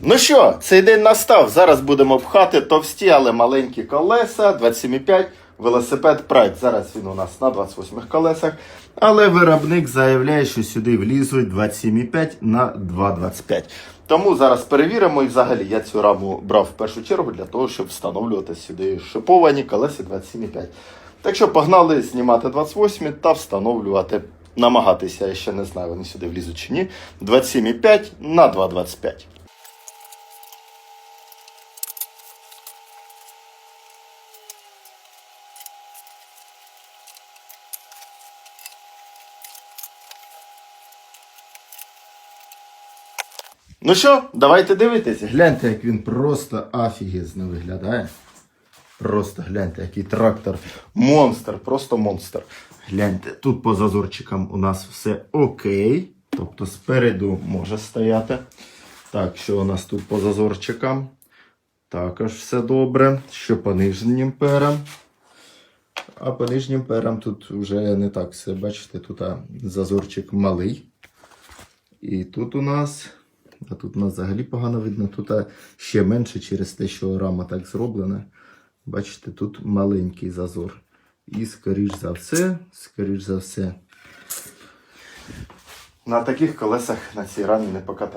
Ну що, цей день настав. Зараз будемо пхати товсті, але маленькі колеса, 27,5, велосипед Pride. Зараз він у нас на 28 колесах. Але виробник заявляє, що сюди влізуть 27,5 на 2,25. Тому зараз перевіримо і взагалі я цю раму брав в першу чергу для того, щоб встановлювати сюди шиповані колеса 27,5. Так що погнали знімати 28 та встановлювати, намагатися, я ще не знаю, вони сюди влізуть чи ні. 27,5 на 2,25. Ну що, давайте дивитись. Гляньте, як він просто офігезно виглядає. Просто гляньте, який трактор. Монстр, просто монстр. Гляньте, тут по зазорчикам у нас все окей. Тобто спереду може стояти. Так, що у нас тут по зазорчикам? Також все добре. Що по нижнім перам? А по нижнім перам тут вже не так все. Бачите, тут зазорчик малий. І тут у нас, а тут у нас взагалі погано видно, тут ще менше через те, що рама так зроблена. Бачите, тут маленький зазор. І скоріш за все, скоріш за все. На таких колесах на цій рамі не покатати.